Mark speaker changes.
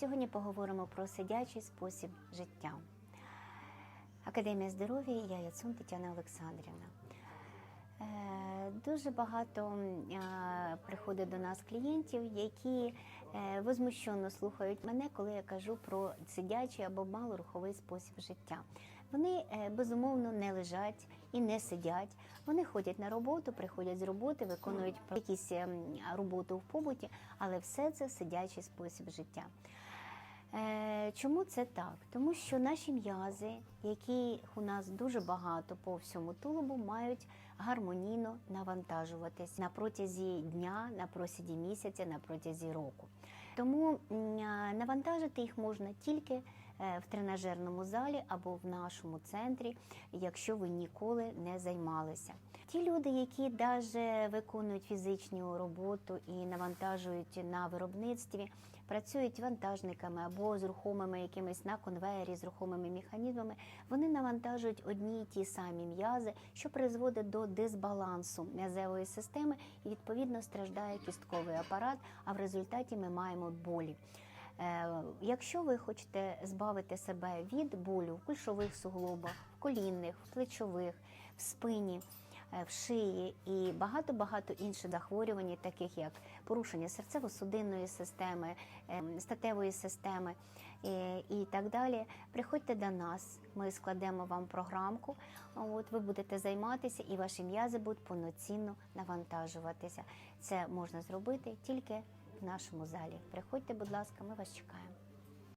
Speaker 1: Сьогодні поговоримо про сидячий спосіб життя. Академія здоров'я, я Яцун Тетяна Олександрівна. Е, Дуже багато приходить до нас клієнтів, які е, возмущено слухають мене, коли я кажу про сидячий або малоруховий спосіб життя. Вони е, безумовно не лежать і не сидять. Вони ходять на роботу, приходять з роботи, виконують якісь ем, роботу в побуті, але все це сидячий спосіб життя. Е, Чому це так? Тому що наші м'язи, які у нас дуже багато по всьому тулубу, мають гармонійно навантажуватись на протязі дня, на протязі місяця, на протязі року. Тому навантажити їх можна тільки в тренажерному залі або в нашому центрі, якщо ви ніколи не займалися. Ті люди, які навіть виконують фізичну роботу і навантажують на виробництві, працюють вантажниками або з рухомими якимись на конвеєрі, з рухомими механізмами, вони навантажують одні й ті самі м'язи, що призводить до дисбалансу м'язевої системи і відповідно страждає кістковий апарат. А в результаті ми маємо болі. Е, Якщо ви хочете збавити себе від болю в кульшових суглобах, в колінних, в плечових, в спині, е, в шиї і багато-багато інших захворювань, таких як порушення серцево-судинної системи, е, статевої системи і так далі, приходьте до нас. Ми складемо вам програмку. От ви будете займатися, і ваші м'язи будуть повноцінно навантажуватися. Це можна зробити тільки в нашому залі. Приходьте, будь ласка, ми вас чекаємо.